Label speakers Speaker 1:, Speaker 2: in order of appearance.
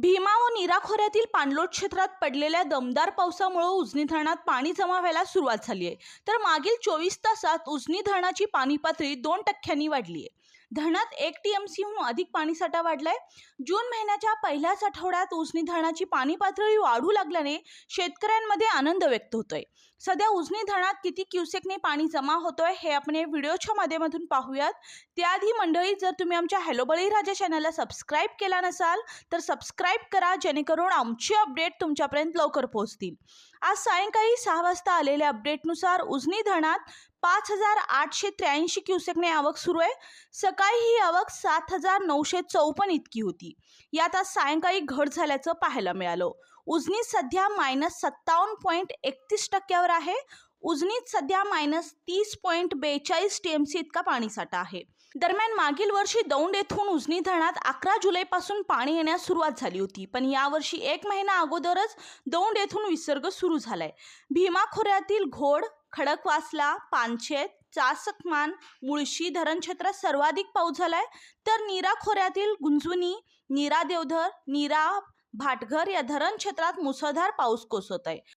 Speaker 1: भीमा व नीरा खोऱ्यातील पाणलोट क्षेत्रात पडलेल्या दमदार पावसामुळे उजनी धरणात पाणी जमा व्हायला सुरुवात झाली आहे. तर मागील चोवीस तासात उजनी धरणाची पाणी पातळी दोन टक्क्यांनी वाढली आहे. धरणात एक टी एम सीहून अधिक पाणीसाठा वाढलाय. जून महिन्याच्या पहिल्याच आठवड्यात उजनी धरणाची पाणी पातळी वाढू लागल्याने शेतकऱ्यांमध्ये आनंद व्यक्त होतोय. सध्या उजनी धरणात किती क्युसेकने पाणी जमा होतोय हे आपण या व्हिडिओच्या माध्यमातून पाहूयात. त्याआधी मंडळी जर तुम्ही आमच्या हॅलो बळीराजा चॅनलला सबस्क्राईब केला नसाल तर सबस्क्राईब करा जेणेकरून आमची अपडेट तुमच्यापर्यंत लवकर पोहोचतील. आज सायंकाळी सहा वाजता आलेल्या अपडेटनुसार उजनी धरणात पाच हजार आठशे त्र्याऐंशी क्युसेकने आवक सुरू आहे. सकाळी ही आवक सात हजार नऊशे चौपन्न इतकी होती. यात आज सायंकाळी घट झाल्याचं पाहायला मिळालं. उजनी सध्या मायनस सत्तावन्न पॉईंट एकतीस टक्क्यावर आहे. उजनीत सध्या मायनस तीस पॉईंट बेचाळीस टी एम सी इतका पाणीसाठा आहे. दरम्यान मागील वर्षी दौंड येथून उजनी धरणात अकरा जुलैपासून पाणी येण्यास सुरुवात झाली होती. पण यावर्षी एक महिना अगोदरच दौंड येथून विसर्ग सुरू झालाय. भीमा खोऱ्यातील घोड खडकवासला पानशेत चासकमान मुळशी धरणक्षेत्रात सर्वाधिक पाऊस झालाय. तर नीरा खोऱ्यातील गुंजुनी नीरा देवधर नीरा भाटघर या धरण क्षेत्रात मुसळधार पाऊस कोसळत आहे